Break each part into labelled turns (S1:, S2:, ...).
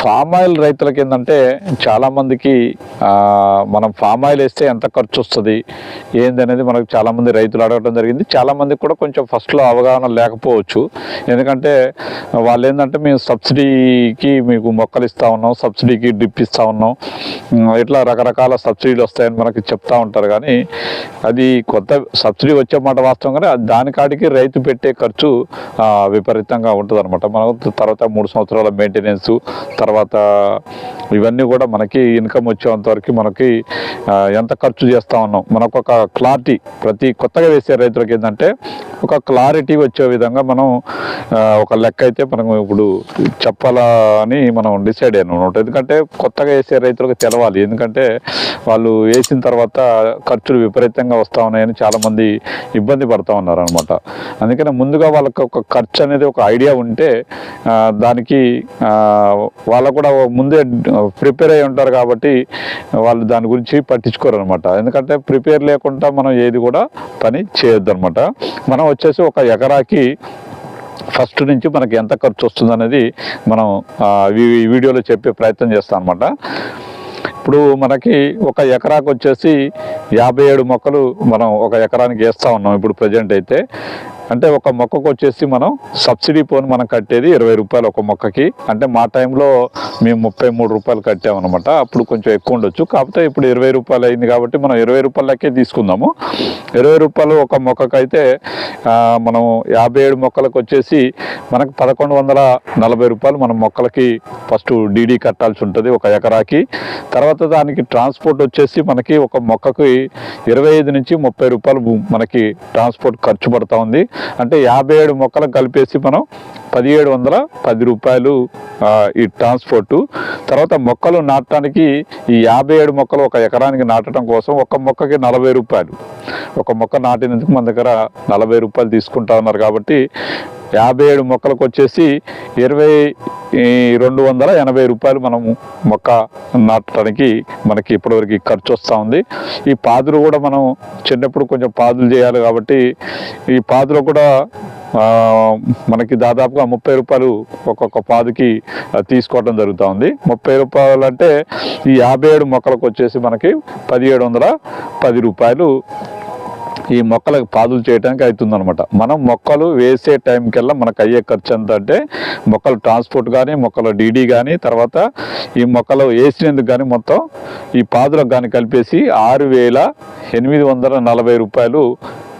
S1: Palm oil రైతులకి ఏంటంటే చాలామందికి మనం ఫామ్ ఆయిల్ వేస్తే ఎంత ఖర్చు వస్తుంది ఏంది అనేది మనకు చాలామంది రైతులు అడగడం జరిగింది. చాలామందికి కూడా కొంచెం ఫస్ట్లో అవగాహన లేకపోవచ్చు. ఎందుకంటే వాళ్ళు ఏంటంటే మేము సబ్సిడీకి మీకు మొక్కలు ఇస్తా ఉన్నాం సబ్సిడీకి డ్రిప్ ఇస్తా ఉన్నాం. ఇట్లా రకరకాల సబ్సిడీలు వస్తాయని మనకి చెప్తా ఉంటారు. కానీ అది కొత్త సబ్సిడీ వచ్చే మాట వాస్తవం కానీ దానికాడికి రైతు పెట్టే ఖర్చు విపరీతంగా ఉంటుంది అనమాట మనకు తర్వాత మూడు సంవత్సరాల మెయింటెనెన్స్ తర్వాత తర్వాత ఇవన్నీ కూడా మనకి ఇన్కమ్ వచ్చేంత వరకు మనకి ఎంత ఖర్చు చేస్తూ ఉన్నాం. మనకు ఒక క్లారిటీ ప్రతి కొత్తగా వేసే రైతులకి ఏంటంటే ఒక క్లారిటీ వచ్చే విధంగా మనం ఒక లెక్క అయితే మనం ఇప్పుడు చెప్పాలా అని మనం డిసైడ్ అయినా అనమాట. ఎందుకంటే కొత్తగా వేసే రైతులకు తెలవాలి. ఎందుకంటే వాళ్ళు వేసిన తర్వాత ఖర్చులు విపరీతంగా వస్తూ ఉన్నాయని చాలామంది ఇబ్బంది పడుతూ ఉన్నారు అనమాట అందుకనే ముందుగా వాళ్ళకి ఒక ఖర్చు అనేది ఒక ఐడియా ఉంటే దానికి దానికి వాళ్ళు కూడా ముందే ప్రిపేర్ అయి ఉంటారు కాబట్టి వాళ్ళు దాని గురించి పట్టించుకోరు అనమాట ఎందుకంటే ప్రిపేర్ లేకుండా మనం ఏది కూడా పని చేయొద్దు అనమాట మనం వచ్చేసి ఒక ఎకరాకి ఫస్ట్ నుంచి మనకి ఎంత ఖర్చు వస్తుంది అనేది మనం ఈ వీడియోలో చెప్పే ప్రయత్నం చేస్తాం అనమాట ఇప్పుడు మనకి ఒక ఎకరాకు వచ్చేసి యాభై ఏడు మొక్కలు మనం ఒక ఎకరానికి వేస్తూ ఉన్నాం ఇప్పుడు ప్రజెంట్ అయితే. అంటే ఒక మొక్కకు వచ్చేసి మనం సబ్సిడీ పోను మనం కట్టేది ఇరవై రూపాయలు ఒక మొక్కకి. అంటే మా టైంలో మేము ముప్పై మూడు రూపాయలు కట్టామన్నమాట. అప్పుడు కొంచెం ఎక్కువ ఉండొచ్చు. కాకపోతే ఇప్పుడు ఇరవై రూపాయలు అయింది కాబట్టి మనం ఇరవై రూపాయలకే తీసుకుందాము. ఇరవై రూపాయలు ఒక మొక్కకు అయితే మనం యాభై ఏడు మొక్కలకు వచ్చేసి మనకు పదకొండు వందల నలభై రూపాయలు మనం మొక్కలకి ఫస్ట్ డీడీ కట్టాల్సి ఉంటుంది ఒక ఎకరాకి. తర్వాత దానికి ట్రాన్స్పోర్ట్ వచ్చేసి మనకి ఒక మొక్కకి ఇరవై ఐదు నుంచి ముప్పై రూపాయలు మనకి ట్రాన్స్పోర్ట్ ఖర్చు పడుతూ ఉంది. అంటే యాభై ఏడు మొక్కలు కలిపేసి మనం పదిహేడు వందల పది రూపాయలు ఈ ట్రాన్స్పోర్టు. తర్వాత మొక్కలు నాటడానికి ఈ యాభై ఏడు మొక్కలు ఒక ఎకరానికి నాటడం కోసం ఒక మొక్కకి నలభై రూపాయలు. ఒక మొక్క నాటినందుకు మన దగ్గర నలభై రూపాయలు తీసుకుంటా ఉన్నారు కాబట్టి యాభై ఏడు మొక్కలకు వచ్చేసి ఇరవై ఈ రెండు వందల ఎనభై రూపాయలు మనము మొక్క నాటడానికి మనకి ఇప్పటివరకు ఖర్చు వస్తూ ఉంది. ఈ పాదులు కూడా మనం చిన్నప్పుడు కొంచెం పాదులు చేయాలి కాబట్టి ఈ పాదులు కూడా మనకి దాదాపుగా ముప్పై రూపాయలు ఒక్కొక్క పాదుకి తీసుకోవడం జరుగుతూ ఉంది. ముప్పై రూపాయలు అంటే ఈ యాభై ఏడు మొక్కలకు వచ్చేసి మనకి పదిహేడు వందల పది రూపాయలు ఈ మొక్కలకు పాదులు చేయడానికి అవుతుందన్నమాట. మనం మొక్కలు వేసే టైంకల్లా మనకు అయ్యే ఖర్చు ఎంత అంటే మొక్కలు ట్రాన్స్పోర్ట్ కానీ మొక్కల డీడీ కానీ తర్వాత ఈ మొక్కలు వేసినందుకు కానీ మొత్తం ఈ పాదులకు కానీ కలిపేసి ఆరు వేల ఎనిమిది వందల నలభై రూపాయలు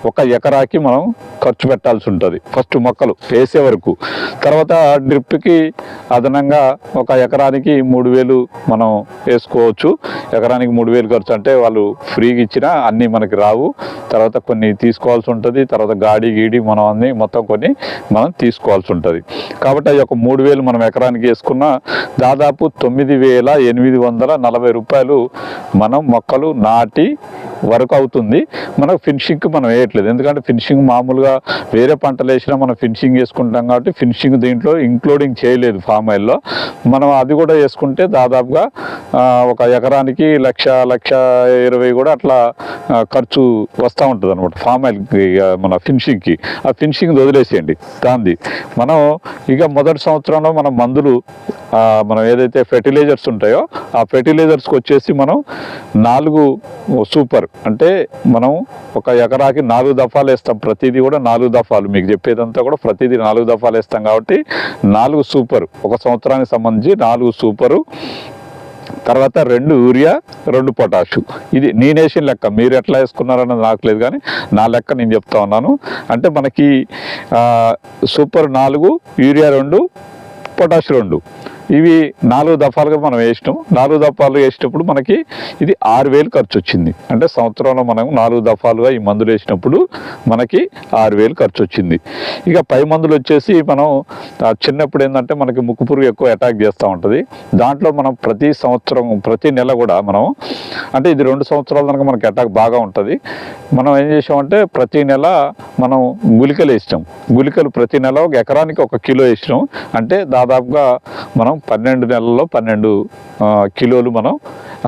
S1: ఒక ఎకరాకి మనం ఖర్చు పెట్టాల్సి ఉంటుంది. ఫస్ట్ మొక్కలు వేసే వరకు. తర్వాత డ్రిప్కి అదనంగా ఒక ఎకరానికి మూడు వేలు మనం వేసుకోవచ్చు. ఎకరానికి మూడు వేలు ఖర్చు అంటే వాళ్ళు ఫ్రీగా ఇచ్చినా అన్నీ మనకి రావు. తర్వాత కొన్ని తీసుకోవాల్సి ఉంటుంది. తర్వాత గాడి గీడి మనం అన్ని మొత్తం కొన్ని మనం తీసుకోవాల్సి ఉంటుంది. కాబట్టి అది ఒక మూడు వేలు మనం ఎకరానికి వేసుకున్న దాదాపు తొమ్మిది వేల ఎనిమిది వందల నలభై రూపాయలు మనం మొక్కలు నాటి వరకు అవుతుంది. మనకు ఫినిషింగ్కి మనం చేయట్లేదు. ఎందుకంటే ఫినిషింగ్ మామూలుగా వేరే పంటలు వేసినా మనం ఫినిషింగ్ వేసుకుంటాం కాబట్టి ఫినిషింగ్ దీంట్లో ఇంక్లూడింగ్ చేయలేదు ఫామ్ ఆయిల్లో మనం అది కూడా వేసుకుంటే దాదాపుగా ఒక ఎకరానికి లక్ష లక్ష ఇరవై కూడా అట్లా ఖర్చు వస్తూ ఉంటుంది అనమాట ఫామ్ ఆయిల్ మన ఫినిషింగ్కి ఆ ఫినిషింగ్ వదిలేసేయండి. దాంది. మనం ఇక మొదటి సంవత్సరంలో మనం మందులు మనం ఏదైతే ఫెర్టిలైజర్స్ ఉంటాయో ఆ ఫెర్టిలైజర్స్కి వచ్చేసి మనం నాలుగు సూపర్ అంటే మనం ఒక ఎకరాకి నాలుగు నాలుగు దఫాలు వేస్తాం. ప్రతిదీ కూడా నాలుగు దఫాలు. మీకు చెప్పేదంతా కూడా ప్రతిదీ నాలుగు దఫాలు వేస్తాం కాబట్టి నాలుగు సూపర్. ఒక సంవత్సరానికి సంబంధించి నాలుగు సూపరు. తర్వాత రెండు యూరియా రెండు పొటాషు. ఇది నేనేసిన లెక్క. మీరు ఎట్లా వేసుకున్నారన్నది నాకు లేదు కానీ నా లెక్క నేను చెప్తా ఉన్నాను. అంటే మనకి సూపర్ నాలుగు యూరియా రెండు పొటాష్ రెండు. ఇవి నాలుగు దఫాలుగా మనం వేసినాం. నాలుగు దఫాలు వేసినప్పుడు మనకి ఇది ఆరు వేలు ఖర్చు వచ్చింది. అంటే సంవత్సరంలో మనం నాలుగు దఫాలుగా ఈ మందులు వేసినప్పుడు మనకి ఆరు వేలు ఖర్చు వచ్చింది. ఇక పై మందులు వచ్చేసి మనం చిన్నప్పుడు ఏంటంటే మనకి ముక్కు పురుగు ఎక్కువ అటాక్ చేస్తూ ఉంటుంది. దాంట్లో మనం ప్రతి సంవత్సరం ప్రతి నెల కూడా మనం అంటే ఇది రెండు సంవత్సరాల కనుక మనకి అటాక్ బాగా ఉంటుంది. మనం ఏం చేసామంటే ప్రతి నెల మనం గుళికలు వేసినాం. గుళికలు ప్రతి నెల ఒక ఎకరానికి ఒక కిలో వేసినాం. అంటే దాదాపుగా మనం పన్నెండు నెలల్లో పన్నెండు కిలోలు మనం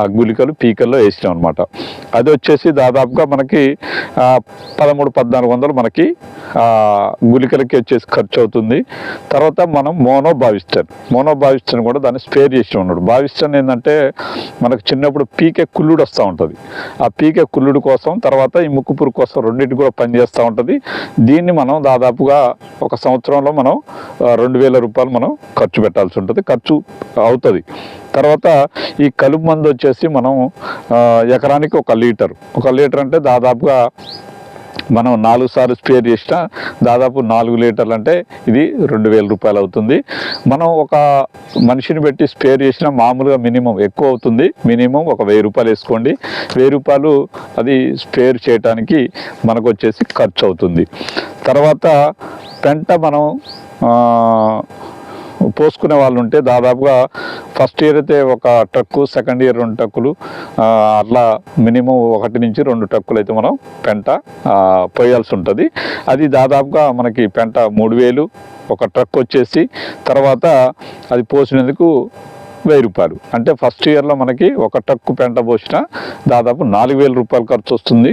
S1: ఆ గుళికలు పీకల్లో వేసినాం అనమాట అది వచ్చేసి దాదాపుగా మనకి పదమూడు పద్నాలుగు వందలు మనకి గుళికలకి వచ్చేసి ఖర్చు అవుతుంది తర్వాత మనం మోనో భావిస్తాను మోనో భావిస్తాను కూడా దాన్ని స్పేర్ చేసి ఉన్నాడు. భావిస్తాను ఏంటంటే మనకు చిన్నప్పుడు పీకే కుళ్ళుడు వస్తూ ఉంటుంది. ఆ పీకే కుల్లుడు కోసం తర్వాత ఈ ముక్కుపురు కోసం రెండింటి కూడా పనిచేస్తూ ఉంటుంది. దీన్ని మనం దాదాపుగా ఒక సంవత్సరంలో మనం రెండు వేల రూపాయలు మనం ఖర్చు పెట్టాల్సి ఉంటుంది. ఖర్చు ఖర్చు అవుతుంది. తర్వాత ఈ కలుపు మందు వచ్చేసి మనం ఎకరానికి ఒక లీటర్. ఒక లీటర్ అంటే దాదాపుగా మనం నాలుగు సార్లు స్పేర్ చేసిన దాదాపు నాలుగు లీటర్లు అంటే ఇది రెండు వేల రూపాయలు అవుతుంది. మనం ఒక మనిషిని పెట్టి స్పేర్ చేసిన మామూలుగా మినిమం ఎక్కువ అవుతుంది. మినిమం ఒక వెయ్యి రూపాయలు వేసుకోండి. వెయ్యి రూపాయలు అది స్పేర్ చేయడానికి మనకు వచ్చేసి ఖర్చు అవుతుంది. తర్వాత పెంట మనం పోసుకునే వాళ్ళు ఉంటే దాదాపుగా ఫస్ట్ ఇయర్ అయితే ఒక ట్రక్కు సెకండ్ ఇయర్ రెండు ట్రక్కులు అట్లా మినిమం ఒకటి నుంచి రెండు ట్రక్కులు అయితే మనం పెంట పోయాల్సి ఉంటుంది. అది దాదాపుగా మనకి పెంట మూడు వేలు ఒక ట్రక్ వచ్చేసి తర్వాత అది పోసినందుకు వెయ్యి రూపాయలు. అంటే ఫస్ట్ ఇయర్లో మనకి ఒక టక్కు పెంట పోసిన దాదాపు నాలుగు వేల రూపాయలు ఖర్చు వస్తుంది.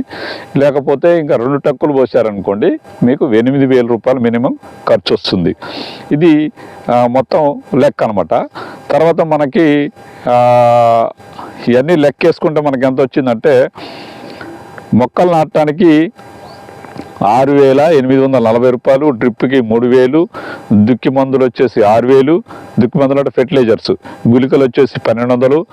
S1: లేకపోతే ఇంకా రెండు టక్కులు పోసారనుకోండి మీకు ఎనిమిది వేల రూపాయలు మినిమం ఖర్చు వస్తుంది. ఇది మొత్తం లెక్క అనమాట తర్వాత మనకి ఇవన్నీ లెక్కేసుకుంటే మనకి ఎంత వచ్చిందంటే మొక్కలు నాటడానికి ఆరు వేల ఎనిమిది వందల నలభై రూపాయలు డ్రిప్కి మూడు వేలు దుక్కి మందులు వచ్చేసి ఆరు వేలు దుక్కి మందులు అంటే ఫెర్టిలైజర్స్. గుళికలు వచ్చేసి పన్నెండు వందలు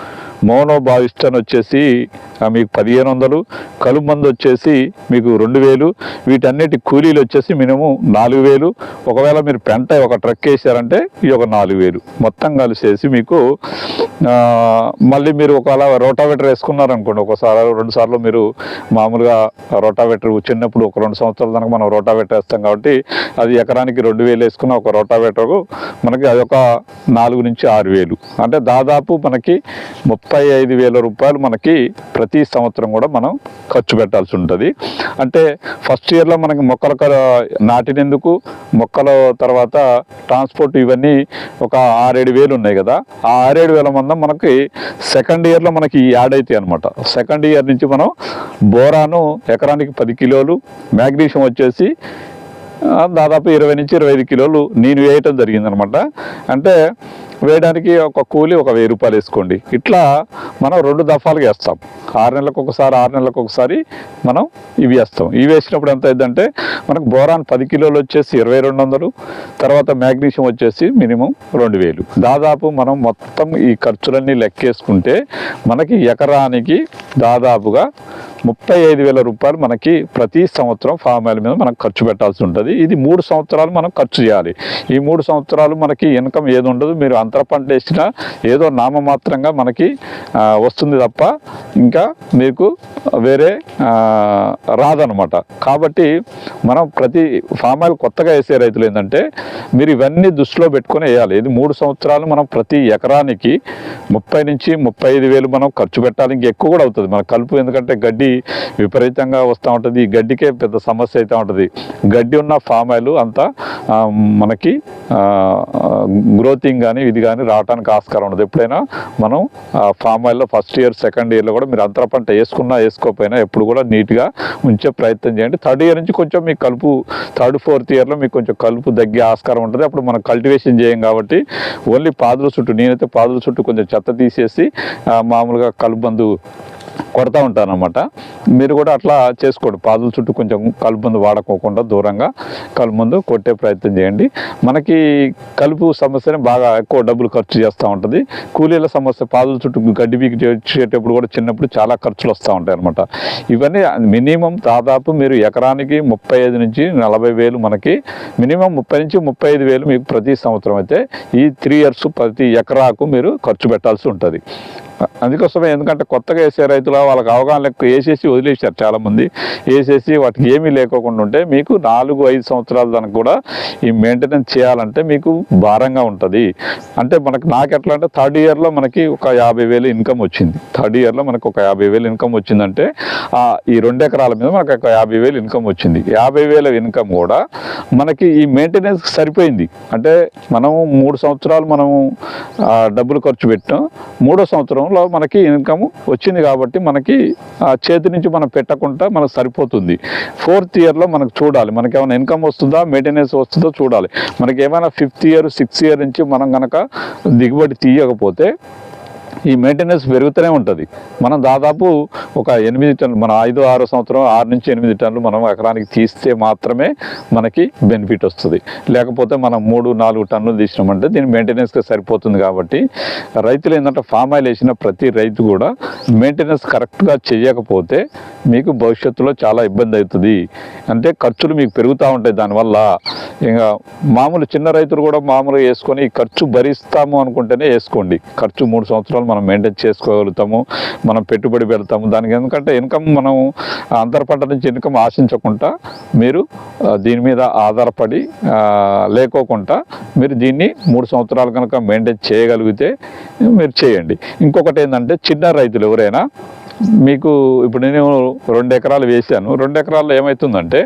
S1: మోనోబావిస్టన్ వచ్చేసి మీకు పదిహేను వందలు కలుపు మందు వచ్చేసి మీకు రెండు వేలు వీటన్నిటి కూలీలు వచ్చేసి మినిమం నాలుగు వేలు ఒకవేళ మీరు పెంట ఒక ట్రక్ వేసారంటే ఈ ఒక నాలుగు వేలు మొత్తం కలిసేసి మీకు మళ్ళీ మీరు ఒకవేళ రోటావేటర్ వేసుకున్నారనుకోండి ఒకసారి రెండు సార్లు మీరు మామూలుగా రోటావేటర్ చిన్నప్పుడు ఒక రెండు సంవత్సరాలు దానికి మనం రోటావేటర్ వేస్తాం కాబట్టి అది ఎకరానికి రెండు వేలు వేసుకున్న ఒక రోటావేటర్కు మనకి అది ఒక నాలుగు నుంచి ఆరు వేలు. అంటే దాదాపు మనకి ముప్పై ఐదు వేల రూపాయలు మనకి ప్రతి సంవత్సరం కూడా మనం ఖర్చు పెట్టాల్సి ఉంటుంది. అంటే ఫస్ట్ ఇయర్లో మనకి మొక్కల నాటినందుకు మొక్కల తర్వాత ట్రాన్స్పోర్ట్ ఇవన్నీ ఒక ఆరేడు వేలు ఉన్నాయి కదా. ఆ ఆరేడు వేల మందం మనకి సెకండ్ ఇయర్లో మనకి యాడ్ అవుతాయి అనమాట సెకండ్ ఇయర్ నుంచి మనం బోరాను ఎకరానికి పది కిలోలు మ్యాగ్నీషియం వచ్చేసి దాదాపు ఇరవై నుంచి ఇరవై ఐదు కిలోలు నేను వేయటం జరిగిందనమాట. అంటే వేయడానికి ఒక కూలి ఒక వెయ్యి రూపాయలు వేసుకోండి. ఇట్లా మనం రెండు దఫాలుగా వేస్తాం. ఆరు నెలలకు ఒకసారి ఆరు నెలలకు ఒకసారి మనం ఇవి వేస్తాం. ఇవి వేసినప్పుడు ఎంత అయిందంటే మనకు బోరాన్ పది కిలోలు వచ్చేసి ఇరవై రెండు వందలు తర్వాత మ్యాగ్నీషియం వచ్చేసి మినిమం రెండు వేలు. దాదాపు మనం మొత్తం ఈ ఖర్చులన్నీ లెక్కేసుకుంటే మనకి ఎకరానికి దాదాపుగా ముప్పై ఐదు వేల రూపాయలు మనకి ప్రతి సంవత్సరం ఫామ్ ఆయిల్ మీద మనం ఖర్చు పెట్టాల్సి ఉంటుంది. ఇది మూడు సంవత్సరాలు మనం ఖర్చు చేయాలి. ఈ మూడు సంవత్సరాలు మనకి ఇన్కమ్ ఏది ఉండదు. మీరు అంతర పంట వేసినా ఏదో నామమాత్రంగా మనకి వస్తుంది తప్ప ఇంకా మీకు వేరే రాదనమాట కాబట్టి మనం ప్రతి ఫామ్ ఆయిల్ కొత్తగా వేసే రైతులు ఏంటంటే మీరు ఇవన్నీ దృష్టిలో పెట్టుకొని వేయాలి. ఇది మూడు సంవత్సరాలు మనం ప్రతి ఎకరానికి ముప్పై నుంచి ముప్పై ఐదు వేలు మనం ఖర్చు పెట్టాలి. ఇంకా ఎక్కువ కూడా అవుతుంది. మన కలుపు ఎందుకంటే గడ్డి విపరీతంగా వస్తూ ఉంటుంది. ఈ గడ్డికే పెద్ద సమస్య అయితే ఉంటుంది. గడ్డి ఉన్న ఫామ్ ఆయిల్ అంతా మనకి గ్రోతింగ్ కానీ ఇది కానీ రావడానికి ఆస్కారం ఉండదు. ఎప్పుడైనా మనం ఫామ్ ఆయిల్లో ఫస్ట్ ఇయర్ సెకండ్ ఇయర్లో కూడా మీరు అంతర పంట వేసుకున్నా వేసుకోకపోయినా ఎప్పుడు కూడా నీట్గా ఉంచే ప్రయత్నం చేయండి. థర్డ్ ఇయర్ నుంచి కొంచెం మీకు కలుపు థర్డ్ ఫోర్త్ ఇయర్లో మీకు కొంచెం కలుపు తగ్గే ఆస్కారం ఉంటుంది. అప్పుడు మనం కల్టివేషన్ చేయం కాబట్టి ఓన్లీ పాదుల చుట్టూ నేనైతే పాదుల చుట్టూ కొంచెం చెత్త తీసేసి మామూలుగా కలుపు కొడతా ఉంటానన్నమాట మీరు కూడా అట్లా చేసుకోండి. పాదుల చుట్టూ కొంచెం కలుపు ముందు వాడుకోకుండా దూరంగా కలుపు కొట్టే ప్రయత్నం చేయండి. మనకి కలుపు సమస్యని బాగా ఎక్కువ డబ్బులు ఖర్చు చేస్తూ ఉంటుంది. కూలీల సమస్య పాదుల చుట్టూ గడ్డి బీకి చేసేటప్పుడు కూడా చిన్నప్పుడు చాలా ఖర్చులు వస్తూ ఉంటాయి అనమాట ఇవన్నీ మినిమం దాదాపు మీరు ఎకరానికి ముప్పై ఐదు నుంచి నలభై వేలు మనకి మినిమం ముప్పై నుంచి ముప్పై ఐదు వేలు మీకు ప్రతి సంవత్సరం అయితే ఈ త్రీ ఇయర్స్ ప్రతి ఎకరాకు మీరు ఖర్చు పెట్టాల్సి ఉంటుంది. అందుకోసమే ఎందుకంటే కొత్తగా వేసే రైతులు వాళ్ళకి అవగాహన ఎక్కువ వేసేసి వదిలేసారు చాలామంది. వేసేసి వాటికి ఏమీ లేకోకుండా ఉంటే మీకు నాలుగు ఐదు సంవత్సరాల దానికి కూడా ఈ మెయింటెనెన్స్ చేయాలంటే మీకు భారంగా ఉంటుంది. అంటే మనకు నాకు ఎట్లా అంటే థర్డ్ ఇయర్లో మనకి ఒక యాభై వేలు ఇన్కమ్ వచ్చింది. థర్డ్ ఇయర్లో మనకు ఒక యాభై వేలు ఇన్కమ్ వచ్చిందంటే ఈ రెండు ఎకరాల మీద మనకు ఒక యాభై వేలు ఇన్కమ్ వచ్చింది. యాభై వేల ఇన్కమ్ కూడా మనకి ఈ మెయింటెనెన్స్ సరిపోయింది. అంటే మనం మూడు సంవత్సరాలు మనం డబ్బులు ఖర్చు పెట్టాం. మూడో సంవత్సరం సంవత్సరంలో మనకి ఇన్కమ్ వచ్చింది కాబట్టి మనకి ఆ చేతి నుంచి మనం పెట్టకుండా మనకు సరిపోతుంది. ఫోర్త్ ఇయర్లో మనకు చూడాలి. మనకి ఏమైనా ఇన్కమ్ వస్తుందా మెయింటెనెన్స్ వస్తుందో చూడాలి. మనకి ఏమైనా ఫిఫ్త్ ఇయర్ సిక్స్త్ ఇయర్ నుంచి మనం కనుక దిగుబడి తీయకపోతే ఈ మెయింటెనెన్స్ పెరుగుతూనే ఉంటుంది. మనం దాదాపు ఒక ఎనిమిది టన్నులు మన ఐదు ఆరు సంవత్సరం ఆరు నుంచి ఎనిమిది టన్నులు మనం ఎకరానికి తీస్తే మాత్రమే మనకి బెనిఫిట్ వస్తుంది. లేకపోతే మనం మూడు నాలుగు టన్నులు తీసినామంటే దీని మెయింటెనెన్స్గా సరిపోతుంది కాబట్టి రైతులు ఏంటంటే ఫామ్ ఆయిల్ వేసిన ప్రతి రైతు కూడా మెయింటెనెన్స్ కరెక్ట్గా చేయకపోతే మీకు భవిష్యత్తులో చాలా ఇబ్బంది అవుతుంది. అంటే ఖర్చులు మీకు పెరుగుతూ ఉంటాయి దానివల్ల. ఇంకా మామూలు చిన్న రైతులు కూడా మామూలుగా వేసుకొని ఈ ఖర్చు భరిస్తాము అనుకుంటేనే వేసుకోండి. ఖర్చు మూడు సంవత్సరాలు మనం మెయింటైన్ చేసుకోగలుగుతాము మనం పెట్టుబడి పెడతాము. దానికి ఎందుకంటే ఇన్కమ్ మనం అంతర పంట నుంచి ఇన్కమ్ ఆశించకుండా మీరు దీని మీద ఆధారపడి లేకోకుండా మీరు దీన్ని మూడు సంవత్సరాలు కనుక మెయింటైన్ చేయగలిగితే మీరు చేయండి. ఇంకొకటి ఏంటంటే చిన్న రైతులు ఎవరైనా మీకు ఇప్పుడు నేను రెండు ఎకరాలు వేసాను రెండు ఎకరాల్లో ఏమవుతుందంటే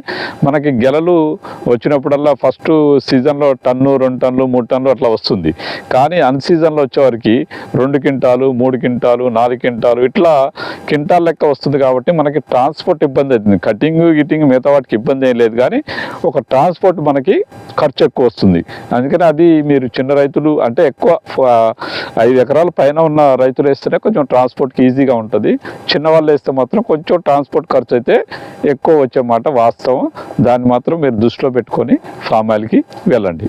S1: మనకి గెలలు వచ్చినప్పుడల్లా ఫస్ట్ సీజన్లో టన్ను రెండు టన్నులు మూడు టన్నులు అట్లా వస్తుంది. కానీ అన్ సీజన్లో వచ్చేవారికి రెండు క్వింటాలు మూడు క్వింటాలు నాలుగు క్వింటాలు ఇట్లా క్వింటాల్ లెక్క వస్తుంది కాబట్టి మనకి ట్రాన్స్పోర్ట్ ఇబ్బంది అవుతుంది. కటింగ్ గిటింగ్ మిగతా వాటికి ఇబ్బంది ఏం లేదు కానీ ఒక ట్రాన్స్పోర్ట్ మనకి ఖర్చు ఎక్కువ వస్తుంది. అందుకని అది మీరు చిన్న రైతులు అంటే ఎక్కువ ఐదు ఎకరాల పైన ఉన్న రైతులు వేస్తేనే కొంచెం ట్రాన్స్పోర్ట్కి ఈజీగా ఉంటుంది. చిన్నవాళ్ళు వేస్తే మాత్రం కొంచెం ట్రాన్స్పోర్ట్ ఖర్చు అయితే ఎక్కువ వచ్చే మాట వాస్తవం. దాన్ని మాత్రం మీరు దృష్టిలో పెట్టుకొని ఫామ్ ఆయిల్కి వెళ్ళండి.